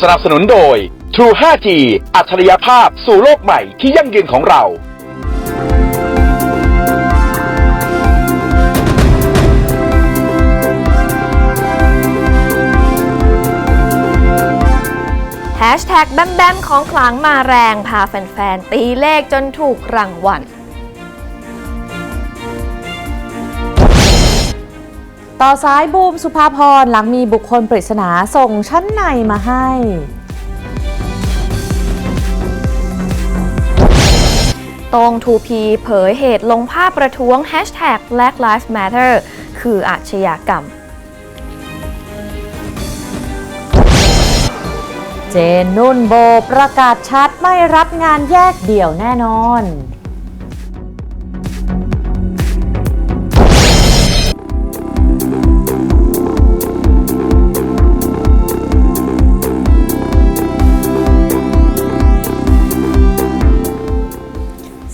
สนับสนุนโดย True 5G อัจฉริยภาพสู่โลกใหม่ที่ยั่งยืนของเรา แฮชแท็กแบมแบมของขลังมาแรง พาแฟน ๆ ตีเลขจนถูกรางวัล ต่อสายบูมสุภาพรหลังมีบุคคลปริศนาส่งชั้นในมาให้ ตรง 2P เผยเหตุลงภาพประท้วง Hashtag Black Lives Matter คืออาชญากรรม เจนนุ่นโบประกาศชัดไม่รับงานแยกเดี่ยวแน่นอน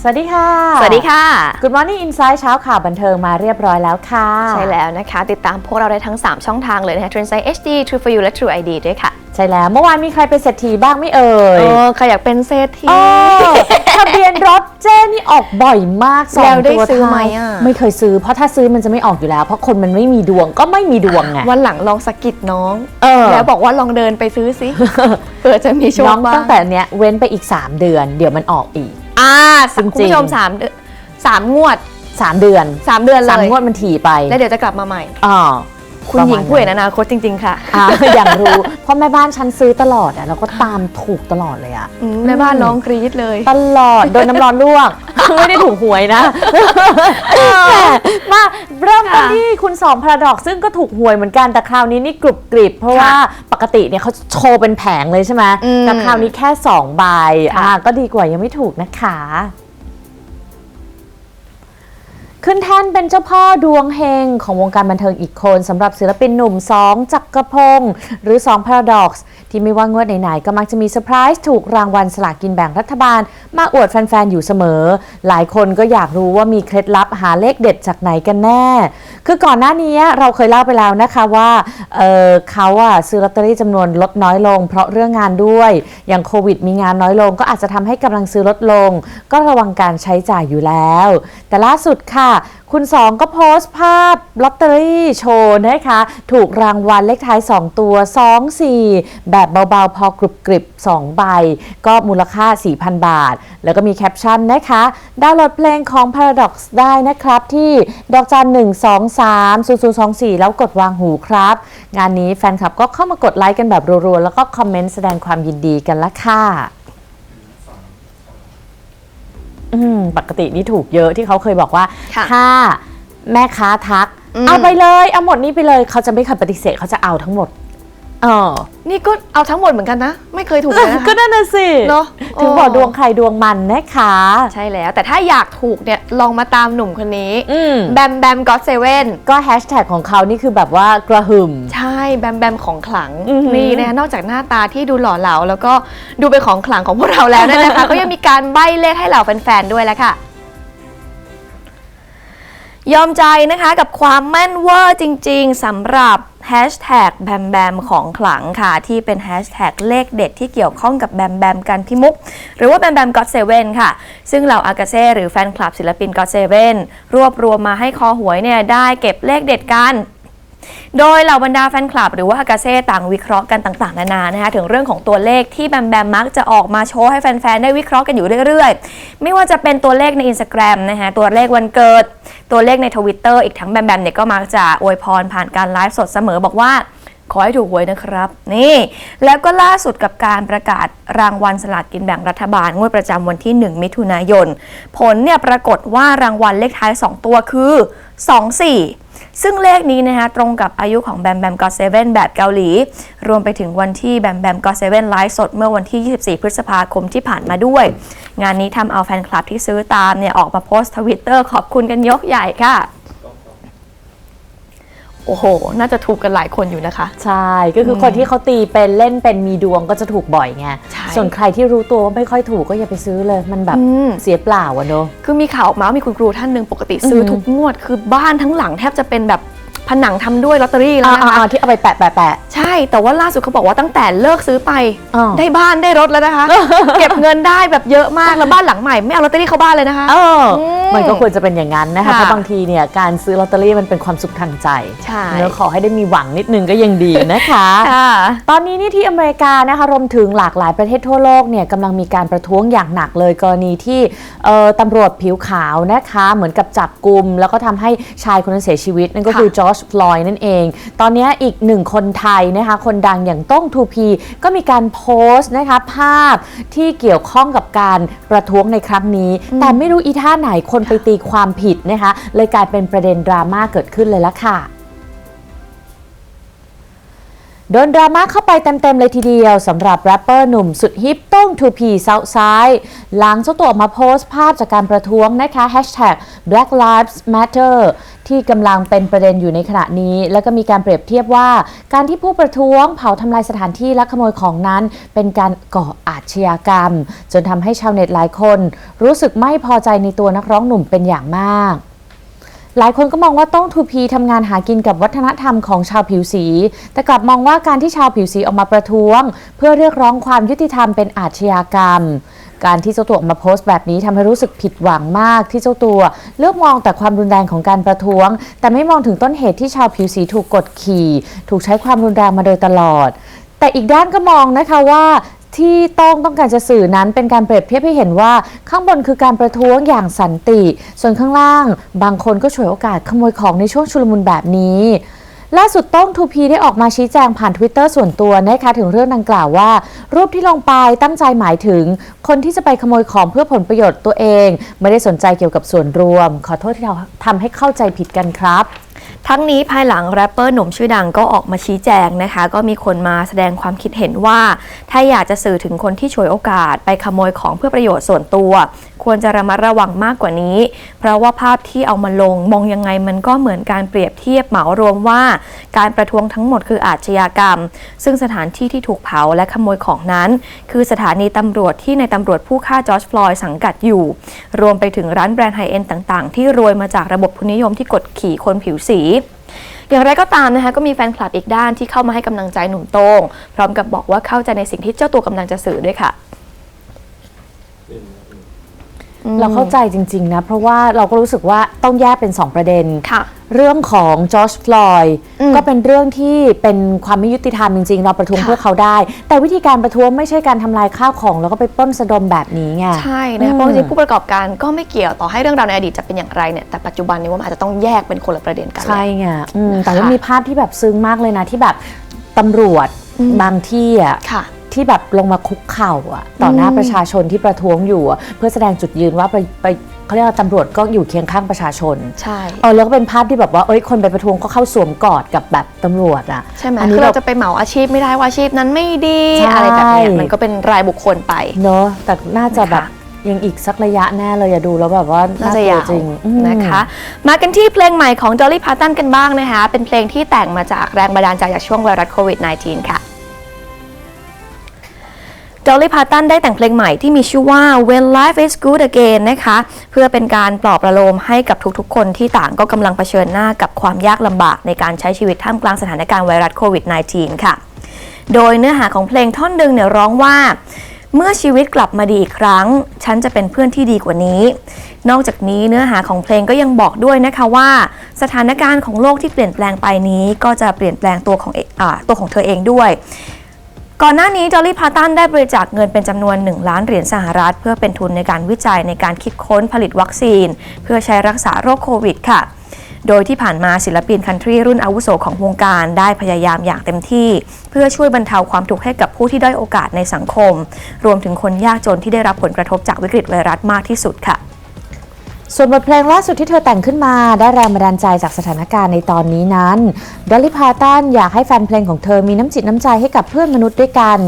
วัสดีค่ะ สวัสดีค่ะ Good Morning Insight เช้าข่าวบันเทิงมาเรียบร้อยแล้วค่ะ ใช่แล้วนะคะ ติดตามพวกเราได้ทั้ง 3 ช่องทางเลยนะคะ Trendsight HD True for You และ True ID ด้วยค่ะ ใช่แล้วเมื่อวานมีใครเป็นเศรษฐีบ้างไม่เอ่ยเออใครอยากเป็นเศรษฐีเออทะเบียนรถเจ้นี่ออกบ่อยมากสองแล้วได้ตัวซื้อไหมท้ายอะไม่เคยซื้อเพราะถ้าซื้อมันจะไม่ออกอยู่แล้ว เพราะคนมันไม่มีดวงก็ไม่มีดวงไงวันหลังลองสะกิดน้องเออแล้วบอกว่าลองเดินไปซื้อสิเผื่อจะมีโชน้คองบ้าตั้งงแต่เนี้ยเว้นไปอีก 3 เดือน เดี๋ยวมันออกอีก อ่าจริงๆ คุณผู้ชมสามเดือนสามงวด 3 เดือนสามเดือนเลสามยงวดมันถี่ไปแล้วเดี๋ยวจะกลับมาใหม่ อ๋อ คุณหญิงผู้เห็นอนาคตจริง ๆ ค่ะ อ่าอย่างรู้ เพราะแม่บ้านฉันซื้อตลอดอะแล้วก็ตามถูกตลอดเลยอะอืมแม่บ้านน้องกรี๊ดเลย ตลอดโดนน้ำร้อนลวก ไม่ได้ถูกหวยนะแหมมาเริ่มกันค่ะ ที่คุณสองพาราดอกซึ่งก็ถูกหวยเหมือนกันแต่คราวนี้นี่กรุบกริบเพราะว่าปกติเนี่ยเขาโชว์เป็นแผงเลยใช่ไหมอืมแต่คราวนี้แค่2ใบค่ะอ่าก็ดีกว่ายังไม่ถูกนะคะ ขึ้นแท่นเป็นเจ้าพ่อดวงเฮงของวงการบันเทิงอีกคนสำหรับศิลปินหนุ่มสองจักรพงศ์หรือ2 Paradox ที่ไม่ว่างวดไหนๆก็มักจะมีเซอร์ไพรส์ถูกรางวัลสลากกินแบ่งรัฐบาล มาอวดแฟนๆ อยู่เสมอ หลายคนก็อยากรู้ว่ามีเคล็ดลับหาเลขเด็ดจากไหนกันแน่ คือก่อนหน้านี้เราเคยเล่าไปแล้วนะคะว่าเออเขาอะซื้อลอตเตอรี่จำนวนลดน้อยลง เพราะเรื่องงานด้วย อย่างโควิด มีงานน้อยลง ก็อาจจะทำให้กำลังซื้อลดลง ก็ระวังการใช้จ่ายอยู่แล้ว แต่ล่าสุดค่ะคุณสองก็โพสต์ภาพลอตเตอรี่โชว์นะคะ ถูกรางวัลเลขท้าย 2 ตัว 2 4 แบบเบา ๆ พอกรุบกริบ 2 ใบ ก็มูลค่า 4,000 บาท แล้วก็มีแคปชั่นนะคะ ดาวน์โหลดเพลงของ Paradox ได้นะครับ ที่ดอกจัน 1 2 3 0 0 2 4 แล้วกดวางหูครับ งานนี้แฟนคลับก็เข้ามากดไลค์กันแบบรัว ๆ แล้วก็คอมเมนต์แสดงความยินดีกันละค่ะ อืมปกตินี่ถูกเยอะที่เขาเคยบอกว่า ค่ะถ้าแม่ค้าทัก อืม เอาไปเลย เอาหมดนี้ไปเลยเขาจะไม่เคยปฏิเสธเขาจะเอาทั้งหมดเออนี่ก็เอาทั้งหมดเหมือนกันนะ ไม่เคยถูกเลยนะคะก็นั่นน่ะสิเนอะถึงเออบอกดวงใครดวงมันนะคะใช่แล้ว แต่ถ้าอยากถูกเนี่ยลองมาตามหนุ่มคนนี้ อืมแบมแบมก็เซเว่นก็แฮชแท็กของเขานี่คือแบบว่ากระหึ่ม ใช่ แบมแบมของขลังอือหือนี่นะคะนอกจากหน้าตาที่ดูหล่อเหลาแล้วก็ดูเป็นของขลังของพวกเราแล้วเนี่ยนะคะ ก็ยังมีการใบ้เลขให้เหล่าแฟนๆด้วยแล้วค่ะ ยอมใจนะคะกับความแม่นเวอร์จริงๆสำหรับแฮชแท็กแบมแบมของขลังค่ะ ที่เป็นแฮชแท็กเลขเด็ดที่เกี่ยวข้องกับแบมแบมกันพิมุก หรือว่าแบมแบมก็อตเซเว่นค่ะ ซึ่งเหล่าอากาเซ่หรือแฟนคลับศิลปินก็อตเซเว่นรวบรวมมาให้คอหวยเนี่ยได้เก็บเลขเด็ดกัน โดยเหล่าบรรดาแฟนคลับ หรือว่าอากาเซ่ต่างวิเคราะห์กันต่างๆนานานะคะถึงเรื่องของตัวเลขที่แบมแบมมักจะออกมาโชว์ให้แฟนๆได้วิเคราะห์กันอยู่เรื่อยๆ ไม่ว่าจะเป็นตัวเลขในอินสตาแกรมนะคะตัวเลขวันเกิด ตัวเลขในทวิตเตอร์อีกทั้งแบมแบมเนี่ยก็มักจะอวยพรผ่านการไลฟ์สดเสมอบอกว่า ขอให้ถูกหวยนะครับ นี่ แล้วก็ล่าสุดกับการประกาศรางวัลสลากกินแบ่งรัฐบาลงวดประจำวันที่ 1 มิถุนายน ผลเนี่ยปรากฏว่ารางวัลเลขท้าย 2 ตัวคือ 24 ซึ่งเลขนี้นะคะตรงกับอายุของแบมแบมก็เซเว่นแบบเกาหลี รวมไปถึงวันที่แบมแบมก็เซเว่นไลฟ์สดเมื่อวันที่ 24 พฤษภาคมที่ผ่านมาด้วย งานนี้ทำเอาแฟนคลับที่ซื้อตามเนี่ยออกมาโพสต์ทวิตเตอร์ขอบคุณกันยกใหญ่ค่ะ โอ้โห น่าจะถูกกันหลายคนอยู่นะคะ ใช่ ก็คือคนที่เขาตีเป็นเล่นเป็นมีดวงก็จะถูกบ่อยไงใช่ส่วนใครที่รู้ตัวว่าไม่ค่อยถูกก็อย่าไปซื้อเลย มันแบบอืมเสียเปล่าอะเนอะคือมีข่าวออกมาว่ามีคุณครูท่านหนึ่งปกติซื้อออหือทุกงวด คือบ้านทั้งหลังแทบจะเป็นแบบผนังทำด้วยลอตเตอรี่แล้วอ่านะคะอ่าที่เอาไปแปะแปะแปะใช่ แต่ว่าล่าสุดเขาบอกว่าตั้งแต่เลิกซื้อไปอ้าวได้บ้านได้รถแล้วนะคะ เก็บเงินได้แบบเยอะมากแล้วบ้านหลังใหม่ไม่เอาลอตเตอรี่เข้าบ้านเลยนะคะเอออมมันก็ควรจะเป็นอย่างนั้นนะคะค่ะเพราะบางทีเนี่ยการซื้อลอตเตอรี่มันเป็นความสุขทางใจใช่ เนื้อขอให้ได้มีหวังนิดนึงก็ยังดีนะคะ ค่ะ ตอนนี้นี่ที่อเมริกานะคะรวมถึงหลากหลายประเทศทั่วโลกเนี่ยกำลังมีการประท้วงอย่างหนักเลยกรณีที่เอ่อตำรวจผิวขาวนะคะ เหมือนกับจับกลุ่มแล้วก็ทำให้ชายคนนั้นเสียชีวิต นั่นก็ค่ะคือจอร์จฟลอยด์นั่นเอง ตอนนี้อีกหนึ่งคนไทยนะคะ คนดังอย่างต้องทูพีก็มีการโพสต์นะคะภาพที่เกี่ยวข้องกับการประท้วงในครั้งนี้ แต่ไม่รู้อีท่าไหนคนนไปตีความผิดนะคะ เลยกลายเป็นประเด็นดราม่าเกิดขึ้นเลยละค่ะ โดนดราม่าเข้าไปเต็ม ๆ เลยทีเดียวสำหรับแรปเปอร์หนุ่มสุดฮิปต้อง 2P Southside หลังเจ้าตัวออกมาโพสต์ภาพจากการประท้วงนะคะ Hashtag Black Lives Matter ที่กำลังเป็นประเด็นอยู่ในขณะนี้ แล้วก็มีการเปรียบเทียบว่า การที่ผู้ประท้วงเผาทำลายสถานที่และขโมยของนั้น เป็นการก่ออาชญากรรม จนทำให้ชาวเน็ตหลายคน รู้สึกไม่พอใจในตัวนักร้องหนุ่มเป็นอย่างมาก หลายคนก็มองว่าต้องทูพีทำงานหากินกับวัฒนธรรมของชาวผิวสี แต่กลับมองว่าการที่ชาวผิวสีออกมาประท้วง เพื่อเรียกร้องความยุติธรรมเป็นอาชญากรรม การที่เจ้าตัวออกมาโพสต์แบบนี้ทำให้รู้สึกผิดหวังมากที่เจ้าตัว เลือกมองแต่ความรุนแรงของการประท้วง แต่ไม่มองถึงต้นเหตุที่ชาวผิวสีถูกกดขี่ ถูกใช้ความรุนแรงมาโดยตลอดแต่อีกด้านก็มองนะคะว่า ที่ต้องต้องการจะสื่อนั้นเป็นการเปรียบเทียบให้เห็นว่าข้างบนคือการประท้วงอย่างสันติ ส่วนข้างล่าง บางคนก็ฉวยโอกาสขโมยของในช่วงชุลมุนแบบนี้ล่าสุดต้องทูพีได้ออกมาชี้แจงผ่าน Twitter ส่วนตัวนะคะถึงเรื่องดังกล่าวว่า รูปที่ลงไปตั้งใจหมายถึง คนที่จะไปขโมยของเพื่อผลประโยชน์ตัวเอง ไม่ได้สนใจเกี่ยวกับส่วนรวม ขอโทษที่เราทำให้เข้าใจผิดกันครับ ทั้งนี้ภายหลังแรปเปอร์หนุ่มชื่อดังก็ออกมาชี้แจงนะคะ ก็มีคนมาแสดงความคิดเห็นว่า ถ้าอยากจะสื่อถึงคนที่ฉวยโอกาสไปขโมยของเพื่อประโยชน์ส่วนตัว ควรจะระมัดระวังมากกว่านี้ เพราะว่าภาพที่เอามาลงมองยังไงมันก็เหมือนการเปรียบเทียบเหมารวมว่า การประท้วงทั้งหมดคืออาชญากรรม ซึ่งสถานที่ที่ถูกเผาและขโมยของนั้น คือสถานีตำรวจที่ในตำรวจผู้ฆ่าจอร์จฟลอยด์สังกัดอยู่ รวมไปถึงร้านแบรนด์ไฮเอ็นต่าง ๆ ที่รวยมาจากระบบทุนนิยมที่กดขี่คนผิวสี อย่างไรก็ตามนะคะก็มีแฟนคลับอีกด้านที่เข้ามาให้กำลังใจหนุ่มโต้งพร้อมกับบอกว่าเข้าใจในสิ่งที่เจ้าตัวกำลังจะสื่อด้วยค่ะ เราเข้าใจจริง ๆ นะ เพราะว่าเราก็รู้สึกว่าต้องแยกเป็น 2 ประเด็น ค่ะ เรื่องของจอร์จฟลอยด์อืมก็เป็นเรื่องที่เป็นความไม่ยุติธรรมจริง ๆ เราประท้วงค่ะ เพื่อเขาได้ แต่วิธีการประท้วงไม่ใช่การทำลายข้าวของ แล้วก็ไปปล้นสะดมแบบนี้ไง ใช่นะคะเพราะจริงๆผู้ประกอบการก็ไม่เกี่ยวต่อให้เรื่องราวในอดีตจะเป็นอย่างไรเนี่ยแต่ปัจจุบันนี้ว่ามันอาจจะต้องแยกเป็นคนละประเด็นกันใช่ไงอืมนะคะแต่ว่ามีภาพที่แบบซึ้งมากเลยนะที่แบบตำรวจอืม บางที่อะ ค่ะ ที่แบบลงมาคุกเข่าอะต่อหน้าอืมประชาชนที่ประท้วงอยู่อะเพื่อแสดงจุดยืนว่าไปไปเขาเรียกว่าตำรวจก็อยู่เคียงข้างประชาชน ใช่เออแล้วก็เป็นภาพที่แบบว่าเอ้ยคนไปประท้วงก็เข้าสวมกอดกับแบบตำรวจอะใช่ไหมอันนี้คือเราเราจะไปเหมาอาชีพไม่ได้ว่าอาชีพนั้นไม่ดีใช่อะไรแบบเนี้ยมันก็เป็นรายบุคคลไปเนอะแต่น่าจะแบบนะคะยังอีกสักระยะแน่เลยอะดูแล้วแบบว่าน่าน่าจะกลัวยาวจริงอืมนะคะ มากันที่เพลงใหม่ของ Dolly Parton กันบ้างนะคะ เป็นเพลงที่แต่งมาจากแรงบันดาลใจจากช่วงไวรัสโควิด -19 ค่ะ Dolly Parton ได้แต่งเพลงใหม่ที่มีชื่อว่า When Life is Good Again นะคะ เพื่อเป็นการปลอบประโลมให้กับทุกๆ คนที่ต่างก็กำลังเผชิญหน้ากับความยากลำบากในการใช้ชีวิตท่ามกลางสถานการณ์ไวรัสโควิด -19 ค่ะ โดยเนื้อหาของเพลงท่อนหนึ่งเนี่ยร้องว่าเมื่อชีวิตกลับมาดีอีกครั้ง ฉันจะเป็นเพื่อนที่ดีกว่านี้ นอกจากนี้เนื้อหาของเพลงก็ยังบอกด้วยนะคะว่า สถานการณ์ของโลกที่เปลี่ยนแปลงไปนี้ ก็จะเปลี่ยนแปลงตัวของอตัวของเธอเองด้วย ก่อนหน้านี้จอร์ y พาตันได้บริจาคเงินเป็นจำนวน 1 ล้านเหรียญสหรัฐ เพื่อเป็นทุนในการวิจัยในการคิดค้นผลิตวัคซีน เพื่อใช้รักษาโรคโควิดค่ะ โดยที่ผ่านมาศิลปินคันทรีรุ่นอาวุโสของวงการได้พยายามอย่างเต็มที่ เพื่อช่วยบรรเทาความทุกข์ให้กับผู้ที่ด้อยโอกาสในสังคม รวมถึงคนยากจนที่ได้รับผลกระทบจากวิกฤตไวรัสมากที่สุดค่ะ ส่วนบทเพลงล่าสุดที่เธอแต่งขึ้นมาได้แรงบันดาลใจจากสถานการณ์ในตอนนี้นั้นดอลลี่พาตันอยากให้แฟนเพลงของเธอมีน้ำจิตน้ำใจให้กับเพื่อนมนุษย์ด้วยกัน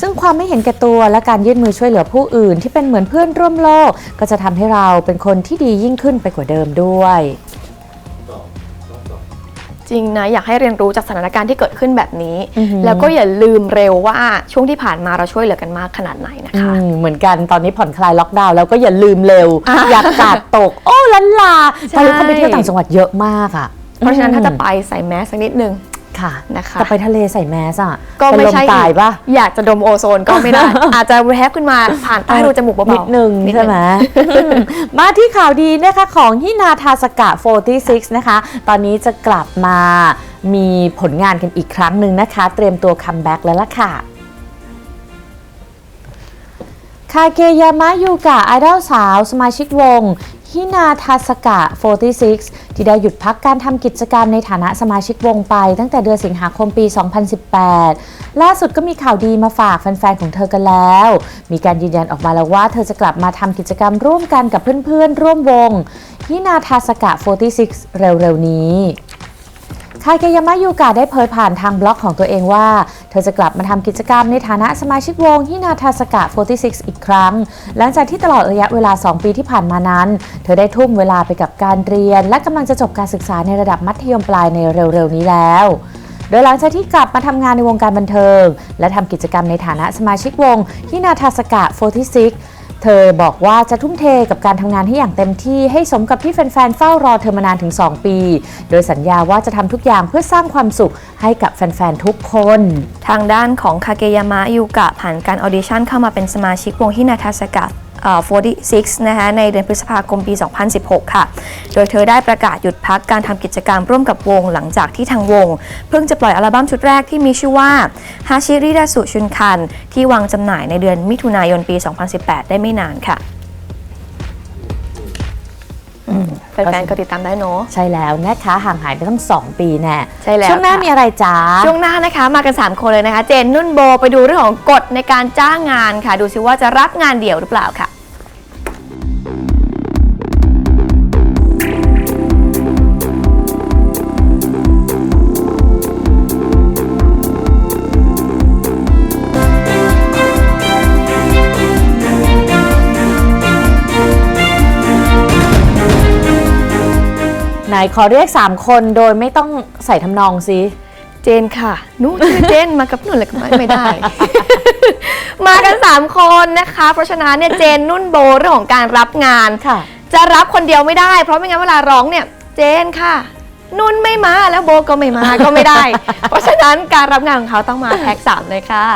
ซึ่งความไม่เห็นแก่ตัวและการยื่นมือช่วยเหลือผู้อื่น ที่เป็นเหมือนเพื่อนร่วมโลก ก็จะทำให้เราเป็นคนที่ดียิ่งขึ้นไปกว่าเดิมด้วย จริงนะอยากให้เรียนรู้จากสถานการณ์ที่เกิดขึ้นแบบนี้อือหือแล้วก็อย่าลืมเร็วว่าช่วงที่ผ่านมาเราช่วยเหลือกันมากขนาดไหนนะคะอืมเหมือนกันตอนนี้ผ่อนคลายล็อกดาวน์แล้วก็อย่าลืมเร็วอ่าอยากกาดตก โอ้ลันลาใช่ตอนนี้คนไปเที่ยวต่างจังหวัดเยอะมากอะเพราะฉะนั้นถ้าจะไปใส่แมสสักนิดนึง ค่ะนะคะแต่ไปทะเลใส่แมสอะก็ไม่เป็นลใช่ตายปะอยากจะดมโอโซนก็ไม่ได้ อาจจะแวบขึ้นมาผ่านใต้รูจมูกเบาๆนิดนึงใช่ไหมมาที่ข่าวดีนะคะของฮินาทาสกะ 46 นะคะ ตอนนี้จะกลับมามีผลงานกันอีกครั้งหนึ่งนะคะ เตรียมตัวคัมแบ็กแล้วล่ะค่ะคาเกยามะยูกะไอดอลสาว สมาชิกวง ฮินาทาสกะ 46 ที่ได้หยุดพักการทำกิจกรรมในฐานะสมาชิกวงไป ตั้งแต่เดือนสิงหาคมปี 2018 ล่าสุดก็มีข่าวดีมาฝากแฟนๆ ของเธอกันแล้ว มีการยืนยันออกมาแล้วว่าเธอจะกลับมาทำกิจกรรมร่วมกันกับเพื่อนๆ ร่วมวงฮินาทาสกะ 46 เร็วๆ นี้ คาเกยามะยูกะได้เผยผ่านทางบล็อกของตัวเองว่า เธอจะกลับมาทำกิจกรรมในฐานะสมาชิกวงฮินาทาสกะ 46 อีกครั้ง หลังจากที่ตลอดระยะเวลา 2 ปีที่ผ่านมานั้น เธอได้ทุ่มเวลาไปกับการเรียน และกำลังจะจบการศึกษาในระดับมัธยมปลายในเร็วๆนี้แล้วโดยหลังจากที่กลับมาทำงานในวงการบันเทิง และทำกิจกรรมในฐานะสมาชิกวงฮินาทาสกะ 46 เธอบอกว่าจะทุ่มเทกับการทำงานให้อย่างเต็มที่ให้สมกับที่แฟนๆเฝ้ารอเธอมานานถึง 2 ปี โดยสัญญาว่าจะทำทุกอย่างเพื่อสร้างความสุขให้กับแฟนๆทุกคน ทางด้านของคาเกยามะยูกะผ่านการออดิชั่นเข้ามาเป็นสมาชิกวงฮินาทาสกะ 46 นะคะในเดือนพฤษภาคมปี 2016 ค่ะ โดยเธอได้ประกาศหยุดพักการทำกิจกรรมร่วมกับวงหลังจากที่ทางวง เพิ่งจะปล่อยอัลบั้มชุดแรกที่มีชื่อว่าฮาชิริดาสุชุนคัน ที่วางจำหน่ายในเดือนมิถุนายนปี 2018 ได้ไม่นานค่ะแฟนๆก็ติดตามได้เนาะใช่แล้วนะคะห่างหายไปตั้ง 2 ปีแน่ใช่แล้วช่วงหน้าค่ะมีอะไรจ้าช่วงหน้านะคะมากัน 3 คนเลยนะคะ เจนนุ่นโบไปดูเรื่องของกฎในการจ้างงานค่ะ ดูซิว่าจะรับงานเดี่ยวหรือเปล่าค่ะ ไหนขอเรียก 3 คนโดยไม่ต้องใส่ทำนองซิเจนค่ะหนูชื่อเจนมากับหนุ่นเลยก็ไม่ไม่ได้ มากัน 3 คนนะคะ เพราะฉะนั้นเนี่ยเจนนุ่นโบเรื่องของการรับงาน ค่ะ จะรับคนเดียวไม่ได้ เพราะไม่งั้นเวลาร้องเนี่ยเจนค่ะ นุ่นไม่มาแล้วโบก็ไม่มาก็ไม่ได้ เพราะฉะนั้นการรับงานของเขาต้องมาแพ็กสามเลยค่ะ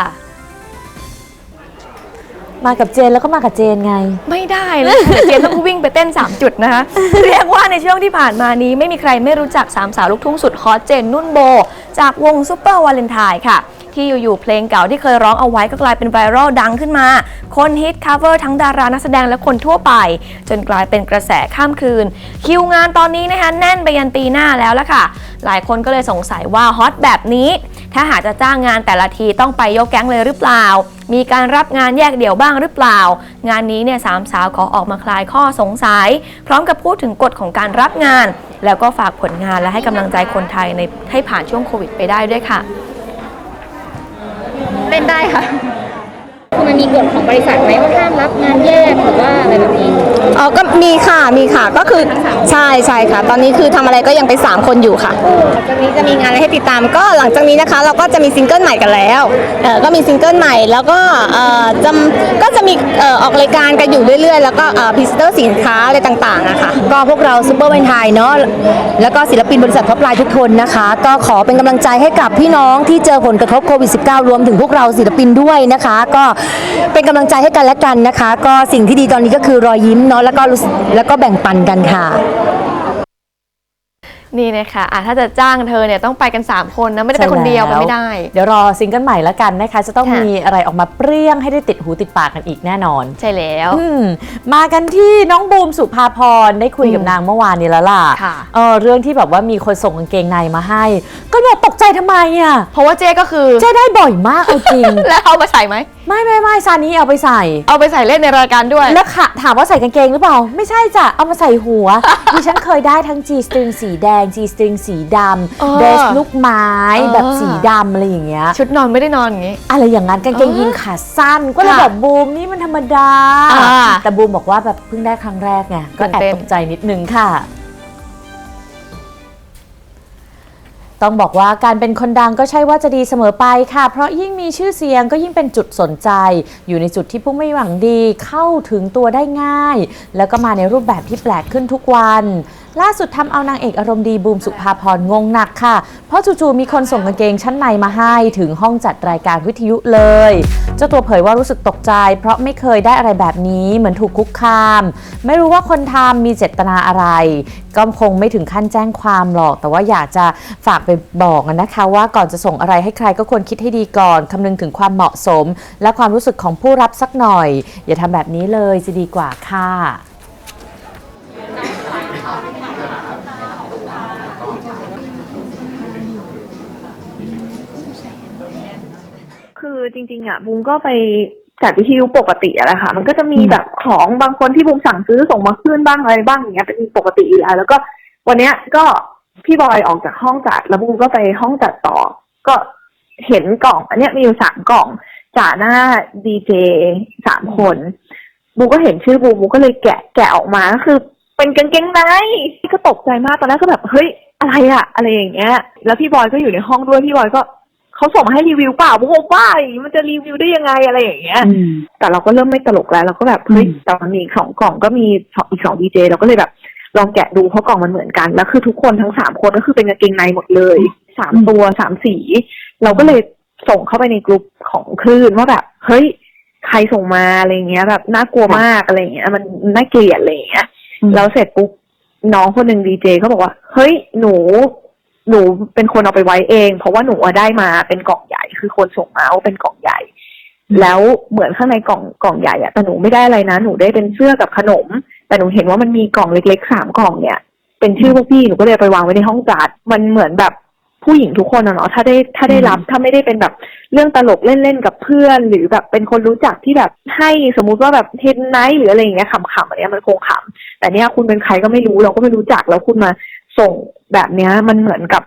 มากับเจนแล้วก็มากับเจนไง ไม่ได้เลยค่ะเจนต้องวิ่งไปเต้น 3 จุดนะคะ เรียกว่าในช่วงที่ผ่านมานี้ไม่มีใครไม่รู้จักสามสาวลูกทุ่งสุดฮอตเจนนุ่นโบ จากวงซูเปอร์วาเลนไทน์ค่ะ ที่อยู่ๆเพลงเก่าที่เคยร้องเอาไว้ก็กลายเป็นไวรัลดังขึ้นมา คนฮิตคัฟเวอร์ทั้งดารานักแสดงและคนทั่วไป จนกลายเป็นกระแสข้ามคืน คิวงานตอนนี้นะคะแน่นไปยันปีหน้าแล้วละค่ะ หลายคนก็เลยสงสัยว่าฮอตแบบนี้ ถ้าหากจะจ้างงานแต่ละทีต้องไปยกแก๊งเลยหรือเปล่า มีการรับงานแยกเดี่ยวบ้างหรือเปล่า งานนี้เนี่ยสามสาวขอออกมาคลายข้อสงสัย พร้อมกับพูดถึงกฎของการรับงาน แล้วก็ฝากผลงานและให้กำลังใจคนไทยในให้ผ่านช่วงโควิดไปได้ด้วยค่ะ เป็นได้ค่ะ คือมันมีกฎของบริษัทไหมว่าห้ามรับงานแยกหรือว่าอะไรแบบนี้อ๋อก็มีค่ะมีค่ะก็คือใช่ใช่ค่ะ ตอนนี้คือทำอะไรก็ยังเป็น3คนอยู่ค่ะ จากนี้จะมีงานอะไรให้ติดตามก็หลังจากนี้นะคะ เราก็จะมีซิงเกิลใหม่กันแล้วเออก็มีซิงเกิลใหม่แล้วก็เอ่อจะก็จะมีเอ่อออกรายการกันอยู่เรื่อยๆ แล้วก็พรีเซนเตอร์สินค้าอะไรต่างๆอะค่ะ ก็พวกเราซูเปอร์เวนไทยเนาะแล้วก็ศิลปินบริษัทท็อปไลน์ทุกคนนะคะ ก็ขอเป็นกำลังใจให้กับพี่น้องที่เจอผลกระทบโควิด -19 รวมถึงพวกเราศิลปินด้วยนะคะ ก็เป็นกำลังใจให้กันและกันนะคะ ก็สิ่งที่ดีตอนนี้ก็คือรอยยิ้มเนาะแล้วก็รู้สึกแล้วก็แบ่งปันกันค่ะนี่นะคะอะถ้าจะจ้างเธอเนี่ยต้องไปกัน 3 คนนะไม่ได้ไปคนเดียวไปไม่ได้ เดี๋ยวรอซิงเกิลใหม่แล้วกันนะคะ จะต้องค่ะมีอะไรออกมาเปรี้ยงให้ได้ติดหูติดปากกันอีกแน่นอน ใช่แล้วอืมมากันที่น้องบูมสุภาพรได้คุยกับนางเมื่อวานนี้แล้วล่ะค่ะเออเรื่องที่แบบว่ามีคนส่งกางเกงในมาให้ ก็บอกตกใจทำไมอะเพราะว่าเจ๊ก็คือเจ๊ได้บ่อยมากเอาจริงแล้วเอามาใส่ไหม ไม่ไม่ไม่ซานี้เอาไปใส่ เอาไปใส่เล่นในรายการด้วย แล้วค่ะถามว่าใส่กางเกงหรือเปล่า ไม่ใช่จ้ะ เอามาใส่หัว ดิฉันเคยได้ทั้ง G string สีแดง G string สีดเออำเดรสลูกไม้เออ แบบสีดำอะไรอย่างเงี้ย ชุดนอนไม่ได้นอนอย่างงี้ อะไรอย่างนั้นกางเกงยีนขาสั้น ก็เลยค่ะแบบบูมนี่มันธรรมดา อ่าแต่บูมบอกว่าแบบเพิ่งได้ครั้งแรกไงก็แอบตื่นเต้น ตกใจนิดนึงค่ะ ต้องบอกว่าการเป็นคนดังก็ใช่ว่าจะดีเสมอไปค่ะ เพราะยิ่งมีชื่อเสียงก็ยิ่งเป็นจุดสนใจ อยู่ในจุดที่ผู้ไม่หวังดีเข้าถึงตัวได้ง่าย แล้วก็มาในรูปแบบที่แปลกขึ้นทุกวันล่าสุดทำเอานางเอกอารมณ์ดีบูมสุภาพรงงหนักค่ะ เพราะจู่ๆมีคนส่งกางเกงชั้นในมาให้ถึงห้องจัดรายการวิทยุเลย เจ้าตัวเผยว่ารู้สึกตกใจ เพราะไม่เคยได้อะไรแบบนี้เหมือนถูกคุกคาม ไม่รู้ว่าคนทำมีเจตนาอะไร ก็คงไม่ถึงขั้นแจ้งความหรอก แต่ว่าอยากจะฝากไปบอกนะคะว่าก่อนจะส่งอะไรให้ใครก็ควรคิดให้ดีก่อนคำนึงถึงความเหมาะสม และความรู้สึกของผู้รับสักหน่อย อย่าทำแบบนี้เลยจะดีกว่าค่ะ คือจริง ๆอะบูมก็ไปจัดวิทยุปกติอะแหละค่ะ มันก็จะมีแบบของบางคนที่บูมสั่งซื้อส่งมาขึ้นบ้างอะไรบ้างอย่างเงี้ยเป็นปกติอยู่แล้วแล้วก็วันเนี้ยก็พี่บอยออกจากห้องจัด แล้วบูมก็ไปห้องจัดต่อ ก็เห็นกล่องอันเนี้ยมีอยู่สามกล่องจ่าหน้าดีเจสามคนบูมก็เห็นชื่อบูมบูมก็เลยแกะแกะออกมาก็คือ เป็นกางเกงในก็ตกใจมากตอนแรกก็แบบเฮ้ยอะไรอะอะไรอย่างเงี้ย แล้วพี่บอยก็อยู่ในห้องด้วยพี่บอยก็ เขาส่งมาให้รีวิวเปล่าบุกว่าอย่างนี้มันจะรีวิวได้ยังไงอะไรอย่างเงี้ยแต่เราก็เริ่มไม่ตลกแล้วเราก็แบบเฮ้ยแต่มันมีอีกสองกล่องก็มีสองอีกสองดีเจเราก็เลยแบบลองแกะดูเพราะกล่องมันเหมือนกันแล้วคือทุกคนทั้งสามคนก็คือเป็นกางเกงในหมดเลยสามตัวสามสี เราก็เลยส่งเข้าไปในกลุ่มของคลื่นว่าแบบเฮ้ยใครส่งมาอะไรเงี้ย แบบน่ากลัวมากอะไรเงี้ย มันน่าเกลียดอะไรเงี้ยแล้วเสร็จปุ๊บน้องคนหนึ่งดีเจเขาบอกว่า เฮ้ยหนู หนูเป็นคนเอาไปไว้เอง เพราะว่าหนูอะได้มาเป็นกล่องใหญ่ คือคนส่งมาว่าเป็นกล่องใหญ่ แล้วเหมือนข้างในกล่องกล่องใหญ่อะแต่หนูไม่ได้อะไรนะ หนูได้เป็นเสื้อกับขนม แต่หนูเห็นว่ามันมีกล่องเล็กๆสามกล่องเนี่ย เป็นชื่อพวกพี่หนูก็เลยเอาไปวางไว้ในห้องจัดมันเหมือนแบบผู้หญิงทุกคนอะเนาะถ้าได้ถ้าได้รับถ้าไม่ได้เป็นแบบเรื่องตลกเล่นๆกับเพื่อน หรือแบบเป็นคนรู้จักที่แบบให้สมมุติว่าแบบเทนไนท์หรืออะไรอย่างเงี้ยขำๆอะไรเงี้ยมันคงขำแต่เนี่ยคุณเป็นใครก็ไม่รู้เราก็ไม่รู้จักแล้วคุณมา ส่งแบบเนี้ย มันเหมือนกับ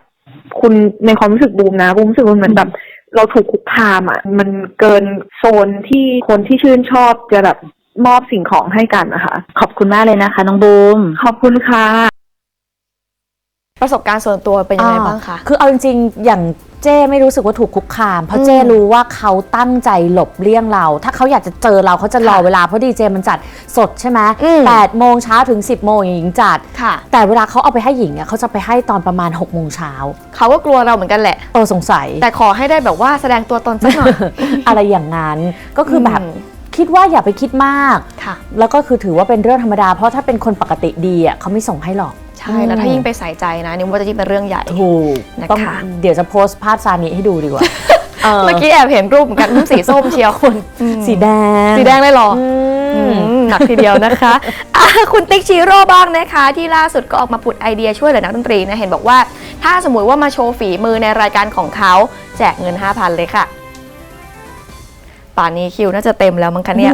คุณในความรู้สึกบูมนะบูมรู้สึกว่าเหมือนแบบเราถูกคุกคามอะมันเกินโซนที่คนที่ชื่นชอบจะแบบมอบสิ่งของให้กันนะคะขอบคุณมากเลยนะคะ น้องบูมขอบคุณค่ะ ประสบการณ์ส่วนตัวเป็นยังไงบ้างคะ คือเอาจริงๆ อย่าง เจ้ไม่รู้สึกว่าถูกคุกคาม เพราะเจ้รู้ว่าเขาตั้งใจหลบเลี่ยงเรา ถ้าเขาอยากจะเจอเราเขาจะรอเวลาเพราะดีเจมันจัดสดใช่ไหมอืมแปดโมงเช้าถึง 10โมงอย่างหญิงจัดค่ะแต่เวลาเขาเอาไปให้หญิงอะเขาจะไปให้ตอนประมาณ6กโมงเช้าเขาก็กลัวเราเหมือนกันแหละเออสงสัย แต่ขอให้ได้แบบว่าแสดงตัวตนสักหน่อยอะไรอย่างนั้นก็คือแบบอืมคิดว่าอย่าไปคิดมากค่ะแล้วก็คือถือว่าเป็นเรื่องธรรมดา เพราะถ้าเป็นคนปกติดีอะเขาไม่ส่งให้หรอก ใช่แล้วถ้ายิ่งไปใส่ใจนะนี่ว่าจะยิ่งเป็นเรื่องใหญ่ถูกนะคะต้องเดี๋ยวจะโพสต์ภาพซานิให้ดูดีกว่าเมื่อกี้แอบเห็นรูปเหมือนกันอืมสีส้มเชียวคุณสีแดง สีแดงเลยเหรออือืมมหนักทีเดียวนะคะอะคุณติ๊กชิโร่บ้างนะคะ ที่ล่าสุดก็ออกมาผุดไอเดียช่วยเหลือนักดนตรีนะเห็นบอกว่า ถ้าสมมติว่ามาโชว์ฝีมือในรายการของเขา แจกเงิน 5,000 เลยค่ะ ป่านนี้คิวน่าจะเต็มแล้วมั้งคะเนี่ย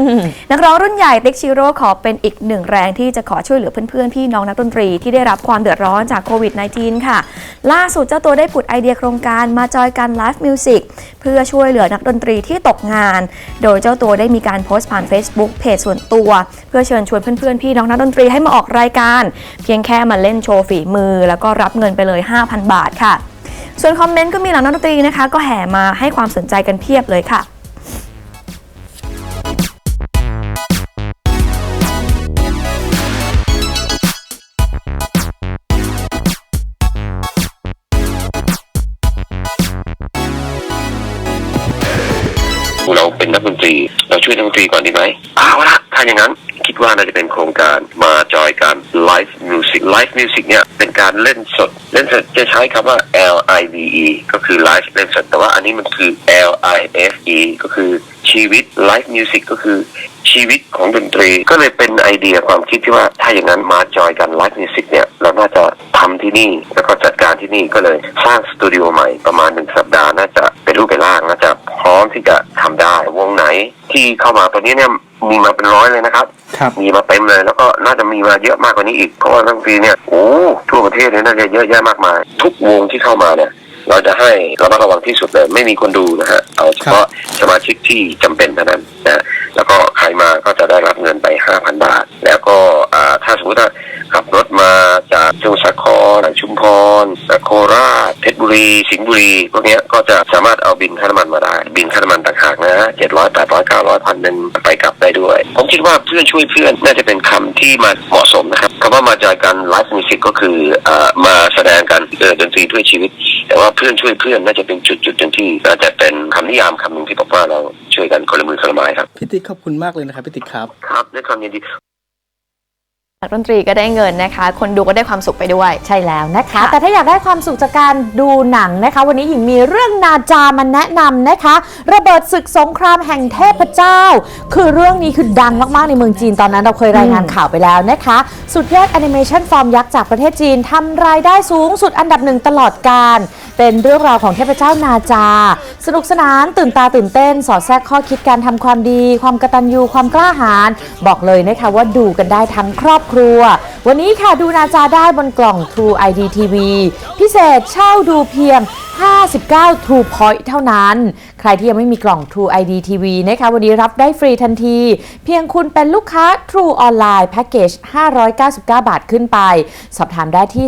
นักร้องรุ่นใหญ่ติ๊กชิโร่ขอเป็นอีกหนึ่งแรงที่จะขอช่วยเหลือเพื่อนๆพี่น้องนักดนตรีที่ได้รับความเดือดร้อนจากโควิด -19 ค่ะ ล่าสุดเจ้าตัวได้ผุดไอเดียโครงการมาจอยกันไลฟ์มิวสิกเพื่อช่วยเหลือนักดนตรีที่ตกงาน โดยเจ้าตัวได้มีการโพสต์ผ่าน Facebook เพจส่วนตัว เพื่อเชิญชวนเพื่อนๆพี่น้องนักดนตรีให้มาออกรายการ เพียงแค่มาเล่นโชว์ฝีมือ แล้วก็รับเงินไปเลย 5,000 บาทค่ะ ส่วนคอมเมนต์ก็มีเหล่านักดนตรีนะคะ ก็แห่มาให้ความสนใจกันเพียบเลยค่ะ รีเราช่วยนักดนตรีก่อนดีไหมเอาละถ้าอย่างนั้นคิดว่าน่าจะเป็นโครงการมาจอยการไลฟ์มิวสิกไลฟ์มิวสิกเนี่ยเป็นการเล่นสด เล่นสดจะใช้คำว่า L I V E ก็คือไลฟ์เล่นสด แต่ว่าอันนี้มันคือ L I F E ก็คือ ชีวิต Live Music ก็คือชีวิตของดนตรี ก็เลยเป็นไอเดียความคิดที่ว่าถ้าอย่างนั้นมาจอยกัน Live Music เนี่ย เราน่าจะทำที่นี่ แล้วก็จัดการที่นี่ก็เลยสร้างสตูดิโอใหม่ประมาณหนึ่งสัปดาห์น่าจะเป็นรูปเป็นร่างน่าจะพร้อมที่จะทำได้วงไหนที่เข้ามาตอนนี้เนี่ยมีมาเป็นร้อยเลยนะครับครับมีมาเต็มเลย แล้วก็น่าจะมีมาเยอะมากกว่านี้อีกเพราะว่านักดนตรีเนี่ยโอ้ทั่วประเทศเนี่ยน่าจะเยอะแยะมากมาย ทุกวงที่เข้ามาเนี่ย เราจะให้ระมัดระวังที่สุดเลยไม่มีคนดูนะฮะเอาเฉพาะสมาชิกที่จำเป็นเท่านั้นนะแล้วก็ใครมาก็จะได้รับเงินไปห้าพันบาท แล้วก็อ่าถ้าสมมติว่าขับรถมาจากสมุทรสาครชุมพรโคราชเพชรบุรีสิงห์บุรีพวกเนี้ยก็จะสามารถเอาบินค่าน้ำมันมาได้ บินค่าน้ำมันต่างหากนะเจ็ดร้อยแปดร้อยเก้าร้อยพันหนึ่งไปกลับได้ด้วย ผมคิดว่าเพื่อนช่วยเพื่อนน่าจะเป็นคำที่มันเหมาะสมนะครับคำว่ามาจากการไลฟ์มิวสิกก็คือเอ่อมาแสดงกันเออดนตรีเพื่อชีวิต แต่ว่าเพื่อนช่วยเพื่อนน่าจะเป็นจุดจุดๆหนึ่งที่น่าจะเป็นคำนิยามคำหนึ่งที่บอกว่าเราช่วยกันคนละมือคนละไม้ครับพี่ติ๊กขอบคุณมากเลยนะครับพี่ติ๊กครับ ครับด้วยความยินดี นักดนตรีก็ได้เงินนะคะ คนดูก็ได้ความสุขไปด้วย ใช่แล้วนะคะ ค่ะแต่ถ้าอยากได้ความสุขจากการดูหนังนะคะ วันนี้หญิงมีเรื่องนาจามาแนะนำนะคะ ระเบิดศึกสงครามแห่งเทพเจ้า คือเรื่องนี้คือดังมาก ๆ ในเมืองจีนตอนนั้นเราเคยรายงานข่าวไปแล้วนะคะ สุดยอดแอนิเมชันฟอร์มยักษ์จากประเทศจีนทำรายได้สูงสุดอันดับหนึ่งตลอดการ เป็นเรื่องราวของเทพเจ้านาจา สนุกสนานตื่นตาตื่นเต้น สอดแทรกข้อคิดการทำความดี ความกตัญญูความกล้าหาญบอกเลยนะคะว่าดูกันได้ทั้งครอบครัว วันนี้ค่ะดูนาจาได้บนกล่อง True ID TV พิเศษเช่าดูเพียง 59 True Point เท่านั้น ใครที่ยังไม่มีกล่อง True ID TV นะคะ วันนี้รับได้ฟรีทันที เพียงคุณเป็นลูกค้า True Online แพ็กเกจ599 บาทขึ้นไป สอบถามได้ที่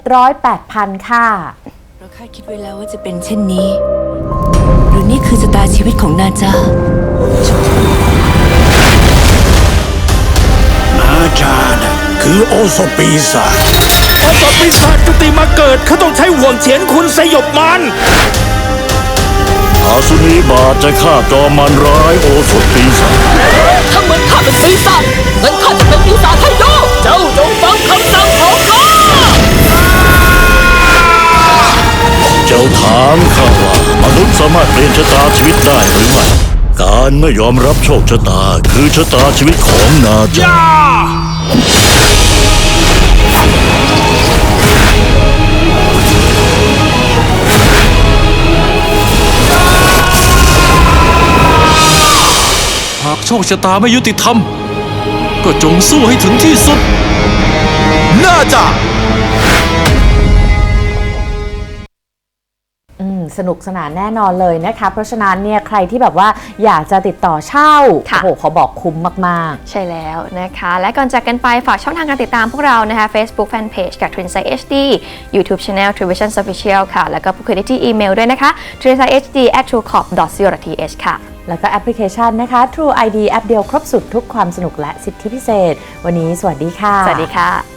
02-700-8000 ค่ะ เราคาดคิดไว้แล้วว่าจะเป็นเช่นนี้ หรือนี่คือชะตาชีวิตของนาจา จานะคือโอสถปีศาจโอสถปีศาจจุติมาเกิดเขาต้องใช้ห่วงเฉียนคุณสยบมันอาสุนีบาทจะฆ่าจอมมันร้ายโอสถปีศาจถ้าเหมือนข้าเป็นปีศาจงั้นข้าจะเป็นปีศาจให้ดู เจ้าจงฟังคำสั่งของข้า เจ้าถามข้าว่ามนุษย์สามารถเปลี่ยนชะตาชีวิตได้หรือไม่ การไม่ยอมรับโชคชะตาคือชะตาชีวิตของนาจา หากโชคชะตาไม่ยุติธรรม ก็จงสู้ให้ถึงที่สุด น่าจะ สนุกสนานแน่นอนเลยนะคะ เพราะฉะนั้นเนี่ยใครที่แบบว่าอยากจะติดต่อเช่าค่ะโอ้โหเขาบอกคุ้มมากใช่แล้วนะคะ และก่อนจากกันไปฝากช่องทางการติดตามพวกเรานะคะ Facebook Fanpage กับ t w i n s i HD YouTube Channel t r u Vision Official ค่ะ แล้วก็พูดคุยได้ที่อีเมลด้วยนะคะ t w i n s i HD at truecorp.co.th ค่ะๆแล้วก็แอปพลิเคชันนะคะ True ID แอปเดียวครบสุดทุกความสนุกและสิทธิพิเศษ วันนี้สวัสดีค่ะ สวัสดีค่ะ